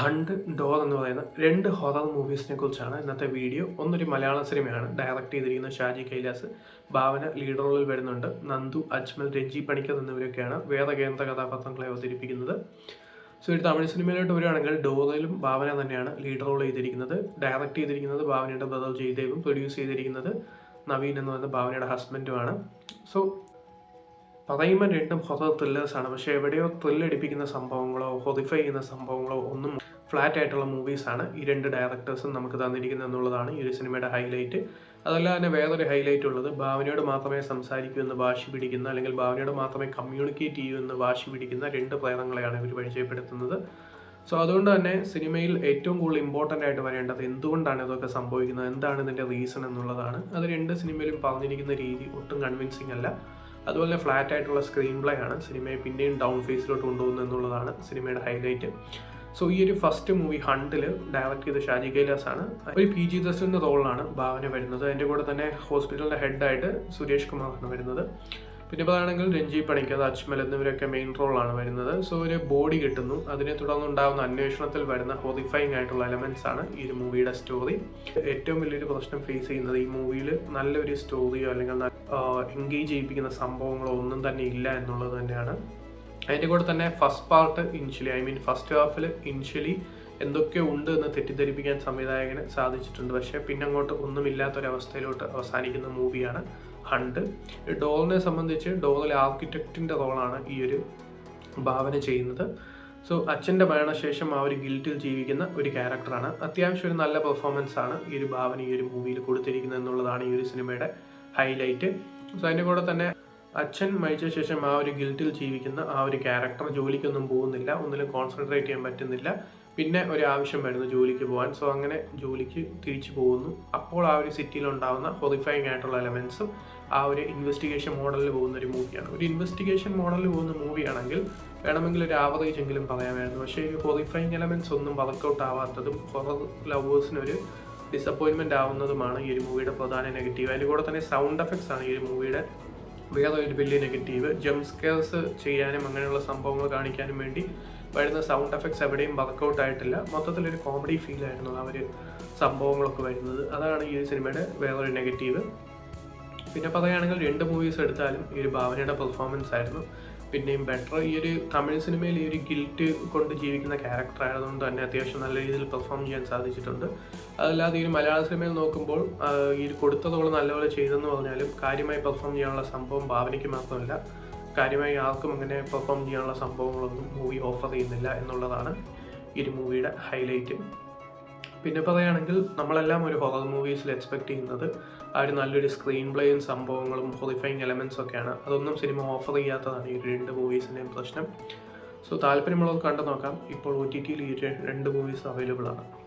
Hunt door എന്ന് പറയുന്ന രണ്ട് ഹൊറർ മൂവീസിനെ കുറിച്ചാണ് ഇന്നത്തെ വീഡിയോ ഒന്നൊരു മലയാള സിനിമയാണ്. ഡയറക്റ്റ് ചെയ്തിരിക്കുന്ന ഷാജി കൈലാസ് ഭാവന ലീഡ് റോളിൽ വരുന്നുണ്ട്. നന്ദു അജ്മൽ രഞ്ജി പണിക്കർ എന്നിവരൊക്കെയാണ് വേറെ കേന്ദ്ര കഥാപാത്രങ്ങളെ അവതരിപ്പിക്കുന്നത്. സോ ഒരു തമിഴ് സിനിമയിലോട്ട് വരികയാണെങ്കിൽ ഡോറയിലും ഭാവന തന്നെയാണ് ലീഡ് റോൾ ചെയ്തിരിക്കുന്നത്. ഡയറക്റ്റ് ചെയ്തിരിക്കുന്നത് ഭാവനയുടെ ബ്രദർ ജയ്ദേവും പ്രൊഡ്യൂസ് ചെയ്തിരിക്കുന്നത് നവീൻ എന്ന് പറയുന്ന ഭാവനയുടെ ഹസ്ബൻഡുമാണ് സോ പറയുമ്പോൾ രണ്ടും ഹൊറർ ത്രില്ലേഴ്സാണ്. പക്ഷേ എവിടെയോ ത്രില്ലടിപ്പിക്കുന്ന സംഭവങ്ങളോ ഹൊറിഫൈ ചെയ്യുന്ന സംഭവങ്ങളോ ഒന്നും ഫ്ലാറ്റ് ആയിട്ടുള്ള മൂവീസാണ് ഈ രണ്ട് ഡയറക്ടേഴ്സും നമുക്ക് തന്നിരിക്കുന്നത് എന്നുള്ളതാണ് ഈ ഒരു സിനിമയുടെ ഹൈലൈറ്റ് അതല്ല തന്നെ വേറൊരു ഹൈലൈറ്റ് ഉള്ളത് ഭാവനയോട് മാത്രമേ സംസാരിക്കൂ എന്ന് വാശി പിടിക്കുന്ന അല്ലെങ്കിൽ ഭാവനയോട് മാത്രമേ കമ്മ്യൂണിക്കേറ്റ് ചെയ്യൂ എന്ന് വാശി പിടിക്കുന്ന രണ്ട് പ്രേതങ്ങളെയാണ് ഇവർ പരിചയപ്പെടുത്തുന്നത്. സോ അതുകൊണ്ട് തന്നെ സിനിമയിൽ ഏറ്റവും കൂടുതൽ ഇമ്പോർട്ടന്റ് ആയിട്ട് വരേണ്ടത് എന്തുകൊണ്ടാണ് ഇതൊക്കെ സംഭവിക്കുന്നത്? എന്താണ് ഇതിന്റെ റീസൺ എന്നുള്ളതാണ്. അത് രണ്ട് സിനിമയിലും പറഞ്ഞിരിക്കുന്ന രീതി ഒട്ടും കൺവിൻസിങ് അല്ല. അതുപോലെ ഫ്ലാറ്റ് ആയിട്ടുള്ള സ്ക്രീൻ പ്ലേ ആണ്. സിനിമയെ പിന്നെയും ഡൗൺ ഫേസിലോട്ട് കൊണ്ടുപോകുന്നത് എന്നുള്ളതാണ് സിനിമയുടെ ഹൈലൈറ്റ് സോ ഈ ഒരു ഫസ്റ്റ് മൂവി ഹണ്ടിൽ ഡയറക്റ്റ് ചെയ്ത ഷാജി കൈലാസ് ആണ്. ഒരു പി ജി ദസിന്റെ റോളിലാണ് ഭാവന വരുന്നത്. അതിന്റെ കൂടെ തന്നെ ഹോസ്പിറ്റലിന്റെ ഹെഡായിട്ട് സുരേഷ് കുമാറാണ് വരുന്നത്. പിന്നെ പറയുകയാണെങ്കിൽ രഞ്ജി പണിക്കത് അജ്മൽ എന്നിവരൊക്കെ മെയിൻ റോളാണ് വരുന്നത്. സോ ഒരു ബോഡി കിട്ടുന്നു. അതിനെ തുടർന്ന് ഉണ്ടാകുന്ന അന്വേഷണത്തിൽ വരുന്ന ഹോറിഫൈങ് ആയിട്ടുള്ള എലമെന്റ്സ് ആണ് ഈ ഒരു മൂവിയുടെ സ്റ്റോറി ഏറ്റവും വലിയൊരു പ്രശ്നം ഫേസ് ചെയ്യുന്നത് ഈ മൂവിയിൽ നല്ലൊരു സ്റ്റോറിയോ അല്ലെങ്കിൽ എൻഗേജ് ചെയ്യിപ്പിക്കുന്ന സംഭവങ്ങളോ ഒന്നും തന്നെ ഇല്ല എന്നുള്ളത് തന്നെയാണ്. അതിന്റെ കൂടെ തന്നെ first part initially I mean first Hafil initially എന്തൊക്കെ ഉണ്ട് എന്ന് തെറ്റിദ്ധരിപ്പിക്കാൻ സംവിധായകന് സാധിച്ചിട്ടുണ്ട്. പക്ഷേ പിന്നെ അങ്ങോട്ട് ഒന്നുമില്ലാത്തൊരവസ്ഥയിലോട്ട് അവസാനിക്കുന്ന മൂവിയാണ് ഹണ്ട്. ഡോളിനെ സംബന്ധിച്ച് ഡോളിൽ ആർക്കിടെക്റ്റിന്റെ റോളാണ് ഈ ഒരു ഭാവന ചെയ്യുന്നത്. സോ അച്ഛന്റെ മരണശേഷം ആ ഒരു ഗിൽറ്റിൽ ജീവിക്കുന്ന ഒരു ക്യാരക്ടറാണ്. അത്യാവശ്യം ഒരു നല്ല പെർഫോമൻസ് ആണ് ഈ ഒരു ഭാവന ഈ ഒരു മൂവിയിൽ കൊടുത്തിരിക്കുന്നത് എന്നുള്ളതാണ് ഈ ഒരു സിനിമയുടെ ഹൈലൈറ്റ്. സോ അതിന്റെ കൂടെ തന്നെ അച്ഛൻ മരിച്ച ശേഷം ആ ഒരു ഗിൽറ്റിൽ ജീവിക്കുന്ന ആ ഒരു ക്യാരക്ടർ ജോലിക്കൊന്നും പോകുന്നില്ല. ഒന്നിലും കോൺസെൻട്രേറ്റ് ചെയ്യാൻ പറ്റുന്നില്ല. പിന്നെ ഒരു ആവശ്യം വരുന്നു ജോലിക്ക് പോകാൻ. സോ അങ്ങനെ ജോലിക്ക് തിരിച്ചു പോകുന്നു. അപ്പോൾ ആ ഒരു സിറ്റിയിൽ ഉണ്ടാകുന്ന ഹൊറിഫൈങ് ആയിട്ടുള്ള എലമെൻസും ആ ഒരു ഇൻവെസ്റ്റിഗേഷൻ മോഡലിൽ പോകുന്ന ഒരു മൂവിയാണ് ഒരു ഇൻവെസ്റ്റിഗേഷൻ മോഡലിൽ പോകുന്ന മൂവിയാണെങ്കിൽ വേണമെങ്കിൽ ഒരു ആവറേജ് എങ്കിലും പറയാമായിരുന്നു. പക്ഷേ ഈ ഹൊറിഫൈങ് എലമെൻസ് ഒന്നും വർക്കൗട്ട് ആവാത്തതും ഹൊറർ ലവേഴ്സിനൊരു ഡിസപ്പോയിൻമെന്റ് ആവുന്നതുമാണ് ഈ ഒരു മൂവിയുടെ പ്രധാന നെഗറ്റീവ് അതിന്റെ കൂടെ തന്നെ സൗണ്ട് എഫക്ട്സ് ആണ് ഈ ഒരു മൂവിയുടെ വേറെ ഒരു വലിയ നെഗറ്റീവ്. ജംസ്കേഴ്സ് ചെയ്യാനും അങ്ങനെയുള്ള സംഭവങ്ങൾ കാണിക്കാനും വേണ്ടി വരുന്ന സൗണ്ട് എഫക്ട്സ് എവിടെയും വർക്കൗട്ട് ആയിട്ടില്ല. മൊത്തത്തിലൊരു കോമഡി ഫീൽ ആയിരുന്നു ആ ഒരു സംഭവങ്ങളൊക്കെ വരുന്നത്. അതാണ് ഈ സിനിമയുടെ വേറൊരു നെഗറ്റീവ് പിന്നെ പറയുകയാണെങ്കിൽ രണ്ട് മൂവീസ് എടുത്താലും ഈ ഒരു ഭാവനയുടെ പെർഫോമൻസ് ആയിരുന്നു. പിന്നെയും ബെറ്റർ ഈ ഒരു തമിഴ് സിനിമയിൽ ഈ ഒരു ഗിൽറ്റ് കൊണ്ട് ജീവിക്കുന്ന ക്യാരക്ടർ ആയതുകൊണ്ട് തന്നെ അത്യാവശ്യം നല്ല രീതിയിൽ പെർഫോം ചെയ്യാൻ സാധിച്ചിട്ടുണ്ട്. അതല്ലാതെ ഈ ഒരു മലയാള സിനിമയിൽ നോക്കുമ്പോൾ ഈ ഒരു കൊടുത്തതോളം നല്ലപോലെ ചെയ്തെന്ന് പറഞ്ഞാലും കാര്യമായി പെർഫോം ചെയ്യാനുള്ള സംഭവം ഭാവനയ്ക്ക് മാത്രമല്ല കാര്യമായി ആർക്കും അങ്ങനെ പെർഫോം ചെയ്യാനുള്ള സംഭവങ്ങളൊന്നും മൂവി ഓഫർ ചെയ്യുന്നില്ല എന്നുള്ളതാണ് ഈ ഒരു മൂവിയുടെ ഹൈലൈറ്റ് പിന്നെ പറയുകയാണെങ്കിൽ നമ്മളെല്ലാം ഒരു ഹൊറർ മൂവീസിൽ എക്സ്പെക്ട് ചെയ്യുന്നത് ആ ഒരു നല്ലൊരു സ്ക്രീൻ പ്ലേയും സംഭവങ്ങളും ഹൊറിഫൈങ് എലമെൻസും ഒക്കെയാണ്. അതൊന്നും സിനിമ ഓഫർ ചെയ്യാത്തതാണ് ഈ രണ്ട് മൂവീസിന്റെയും പ്രശ്നം. സോ താല്പര്യമുള്ളവർ കണ്ടു നോക്കാം. ഇപ്പോൾ ഒ ടി ടിയിൽ ഈ രണ്ട് മൂവീസ് അവൈലബിൾ ആണ്.